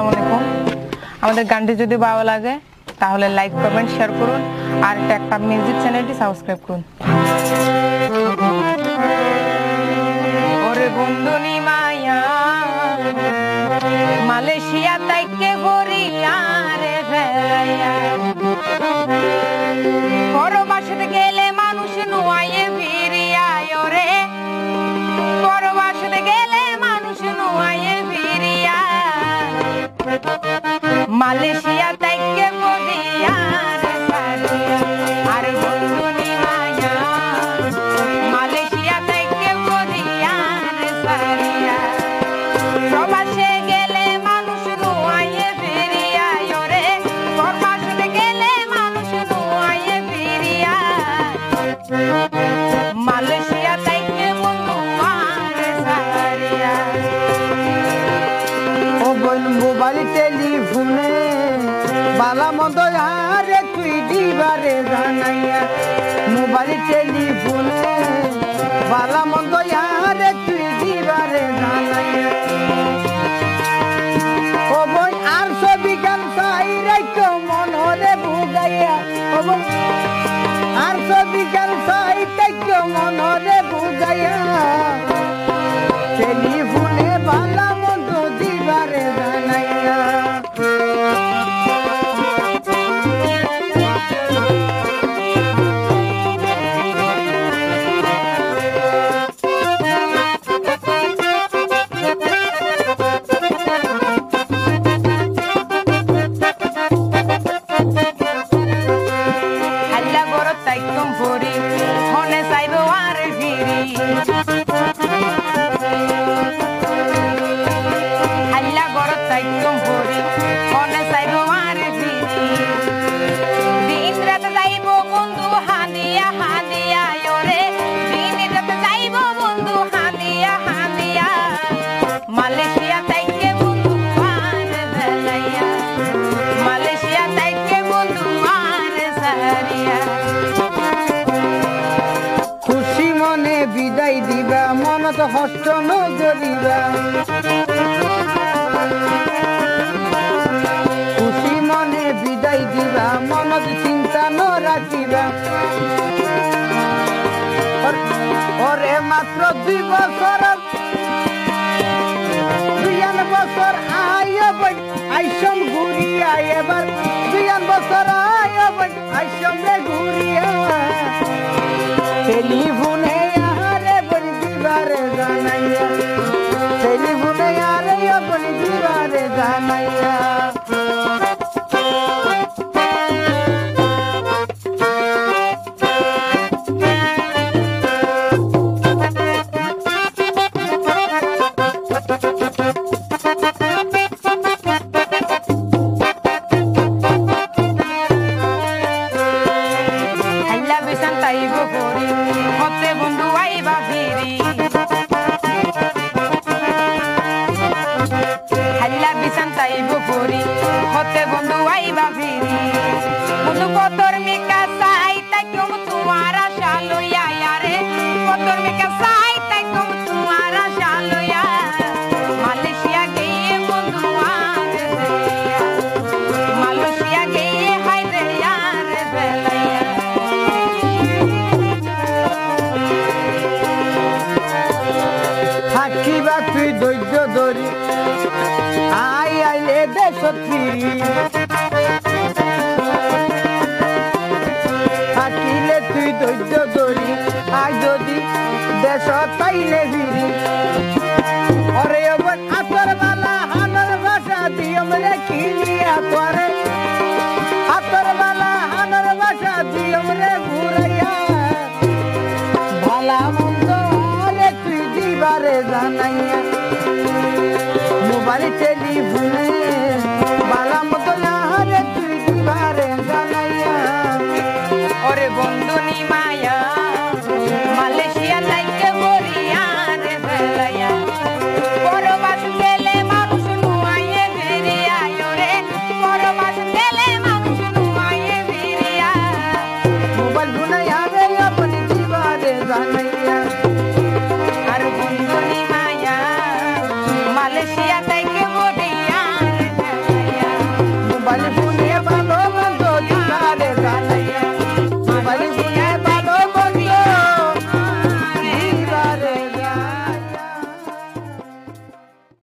আসসালামু আলাইকুম। আমাদের গানটি যদি ভালো লাগে, তাহলে লাইক কমেন্ট শেয়ার করুন। আর একটা মিউজিক চ্যানেলটি সাবস্ক্রাইব করুন। মালয়েশিয়া বালা দয়ারে তুই দিবারে জানাইয়া, মোবাইল টেলিফোনে। বালা মন্দ আরে তুই দিবারে জানাইয়া। আর ছবি খুশি মনে বিদায় দিবা মনত হস্ত নগরিবা খুশি মনে বিদায় দিবা মনত চিন্তা ন রাখিবা ওরে মাত্র দুই বছর দুইয়ান বছর আয় আইসম ঘুরিয়া এবার তোমার আশা লইয়া রে। কতর মিকা সাই তাইকম তোমার আশা লইয়া মালয়েশিয়া গিয়ে বন্ধু আর মালয়েশিয়া গিয়ে হাই রে আর বেলাইয়া থাকিবা তুই ধৈর্য ধরি। আই আইলে দেশ ফিরি। তুই ধৈর্য ধরি আজ যদি দেশ তাইলে ফিরি। অরে ওপর আসর বালা হানর বাসা দিয়ম রে কিনিয়া করে আসর বালা হানর বাসা দিয়ম রে ঘুরাইয়া। ভালা মন্দ আরে তুই দিবারে জানাইয়া।